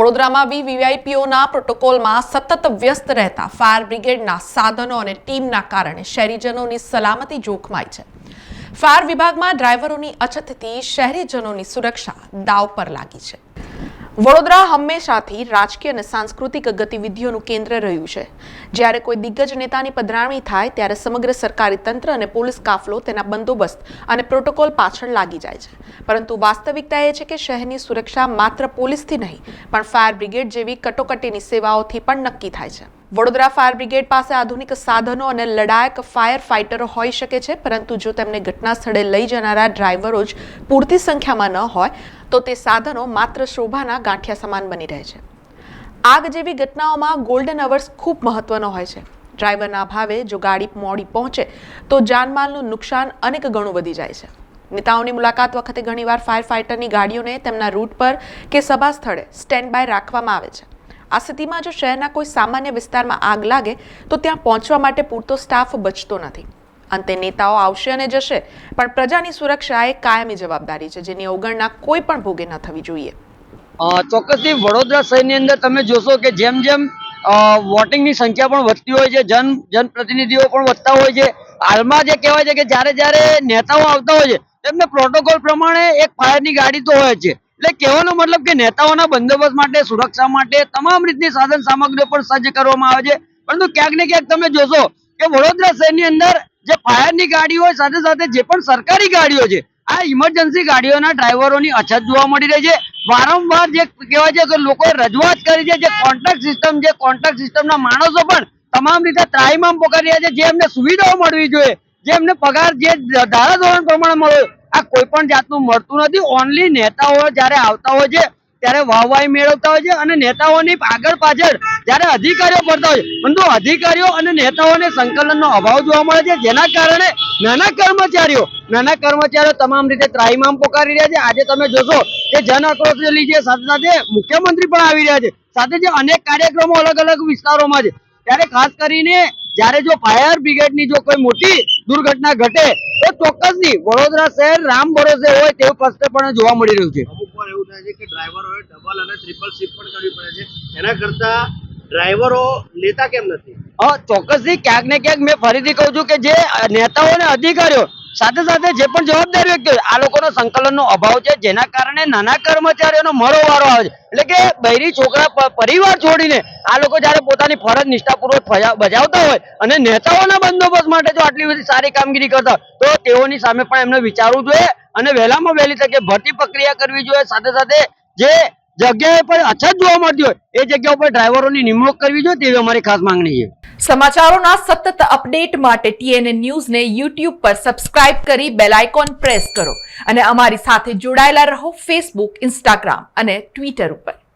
વડોદરામાં વીવીઆઈપીઓના પ્રોટોકોલમાં સતત વ્યસ્ત રહેતા ફાયર બ્રિગેડના સાધનો અને ટીમના કારણે શહેરીજનોની સલામતી જોખમાય છે. ફાયર વિભાગમાં ડ્રાઈવરોની અછતથી શહેરીજનોની સુરક્ષા દાવ પર લાગી છે. વડોદરા હંમેશાથી રાજકીય અને સાંસ્કૃતિક ગતિવિધિઓનું કેન્દ્ર રહ્યું છે. જ્યારે કોઈ દિગ્ગજ નેતાની પધરામણી થાય, ત્યારે સમગ્ર સરકારી તંત્ર અને પોલીસ કાફલો તેના બંદોબસ્ત અને પ્રોટોકોલ પાછળ લાગી જાય છે. પરંતુ વાસ્તવિકતા એ છે કે શહેરની સુરક્ષા માત્ર પોલીસથી નહીં, પણ ફાયર બ્રિગેડ જેવી કટોકટીની સેવાઓથી પણ નક્કી થાય છે. વડોદરા ફાયર બ્રિગેડ પાસે આધુનિક સાધનો અને લડાયક ફાયર ફાઇટરો હોઈ શકે છે, પરંતુ જો તેમને ઘટના સ્થળે લઈ જનારા ડ્રાઈવરો જ પૂરતી સંખ્યામાં ન હોય તો તે સાધનો માત્ર શોભાના ગાંઠિયા સમાન બની રહે છે. આગ જેવી ઘટનાઓમાં ગોલ્ડન અવર્સ ખૂબ મહત્વનો હોય છે. ડ્રાઈવરના અભાવે જો ગાડી મોડી પહોંચે, તો જાનમાલનું નુકસાન અનેક ગણું વધી જાય છે. નેતાઓની મુલાકાત વખતે ઘણીવાર ફાયર ફાઇટરની ગાડીઓને તેમના રૂટ પર કે સભા સ્થળે સ્ટેન્ડ બાય રાખવામાં આવે છે. આ સ્થિતિમાં જો શહેરના કોઈ સામાન્ય વિસ્તારમાં આગ લાગે, તો ત્યાં પહોંચવા માટે પૂરતો સ્ટાફ બચતો નથી. અંતે નેતાઓ આવશે અને જશે. પણ પ્રજાની સુરક્ષા એ કાયમી જવાબદારી છે, જેની અવગણના કોઈ પણ ભોગે ન થવી જોઈએ. ચોક્કસથી વડોદરા શહેરની અંદર તમે જોશો કે જેમ જેમ વોટિંગની સંખ્યા પણ વધતી હોય છે, જન, જનપ્રતિનિધિઓ પણ વધતા હોય છે. હાલમાં જે કહેવાય છે કે જ્યારે જ્યારે નેતાઓ આવતા હોય છે, તેમને પ્રોટોકોલ પ્રમાણે એક ફાયરની ગાડી તો હોય છે. એટલે કહેવાનો મતલબ કે નેતાઓના બંદોબસ્ત માટે, સુરક્ષા માટે તમામ રીતની સાધન સામગ્રીઓ પણ સજ્જ કરવામાં આવે છે. પરંતુ ક્યાંક ને ક્યાંક તમે જોશો કે વડોદરા શહેરની અંદર જે ફાયરની ગાડીઓ સાથે સાથે જે પણ સરકારી ગાડીઓ છે, આ ઇમરજન્સી ગાડીઓના ડ્રાઈવરોની અછત જોવા મળી રહી છે. વારંવાર જે કહેવાય છે કે લોકોએ રજૂઆત કરી છે જે કોન્ટ્રાક્ટ સિસ્ટમ છે કોન્ટ્રાક્ટ સિસ્ટમના માણસો પણ તમામ રીતે ત્રાહીમામ પોકારી રહ્યા છે. જે એમને સુવિધાઓ મળવી જોઈએ, જે એમને પગાર જે ધારાધોરણ પ્રમાણે મળે, આ કોઈ પણ જાતનું મળતું નથી. ઓનલી નેતાઓ જ્યારે આવતા હોય છે ત્યારે વાહવાહી મેળવતા હોય છે અને નેતાઓની આગળ પાછળ જ્યારે અધિકારીઓ પડતા હોય પરંતુ અધિકારીઓ અને નેતાઓને સંકલનનો અભાવ જોવા મળે છે, જેના કારણે નાના કર્મચારીઓ નાના કર્મચારીઓ તમામ રીતે ત્રાહીમામ પોકારી રહ્યા છે. આજે તમે જોશો કે જન આક્રોશ રેલી છે સાથે સાથે મુખ્યમંત્રી પણ આવી રહ્યા છે. સાથે જે અનેક કાર્યક્રમો અલગ અલગ વિસ્તારોમાં છે. ત્યારે ખાસ કરીને જ્યારે જો ફાયર બ્રિગેડની જો કોઈ મોટી દુર્ઘટના ઘટે, તો ચોક્કસથી વડોદરા શહેર રામ ભરોસે હોય તેવું સ્પષ્ટપણે જોવા મળી રહ્યું છે. થાય છે કે ડ્રાઈવરોએ ડબલ અને ટ્રિપલ શિફ્ટ પણ કરવી પડે છે. એના કરતા ડ્રાઈવરો લેતા કેમ નથી? હા ચોક્કસથી ક્યાંક ને ક્યાંક મેં ફરીથી કહું છું કે જે નેતાઓ અને અધિકારીઓ સાથે સાથે જે પણ જવાબદાર વ્યક્તિઓ આ લોકોનો સંકલનનો અભાવ છે, જેના કારણે નાના કર્મચારીઓનો મરો વારો આવે છે. એટલે કે બૈરી છોકરા પરિવાર છોડીને આ લોકો જ્યારે પોતાની ફરજ નિષ્ઠાપૂર્વક બજાવતા હોય અને નેતાઓના બંદોબસ્ત માટે જો આટલી બધી સારી કામગીરી કરતા તો તેઓની સામે પણ એમને વિચારવું જોઈએ. અને વહેલામાં વહેલી તકે ભરતી પ્રક્રિયા કરવી જોઈએ. સાથે સાથે જે જગ્યાએ પર અછત જોવા મળતી હોય, એ જગ્યા ઉપર ડ્રાઈવરોની નિમણૂક કરવી જોઈએ તેવી અમારી ખાસ માંગણી છે. સમાચારોના સતત અપડેટ માટે ટીએનએ ન્યૂઝને યુટ્યુબ પર સબસ્ક્રાઇબ કરી બેલ આઇકોન પ્રેસ કરો અને અમારી સાથે જોડાયેલા રહો ફેસબુક, ઇન્સ્ટાગ્રામ અને ટ્વિટર ઉપર.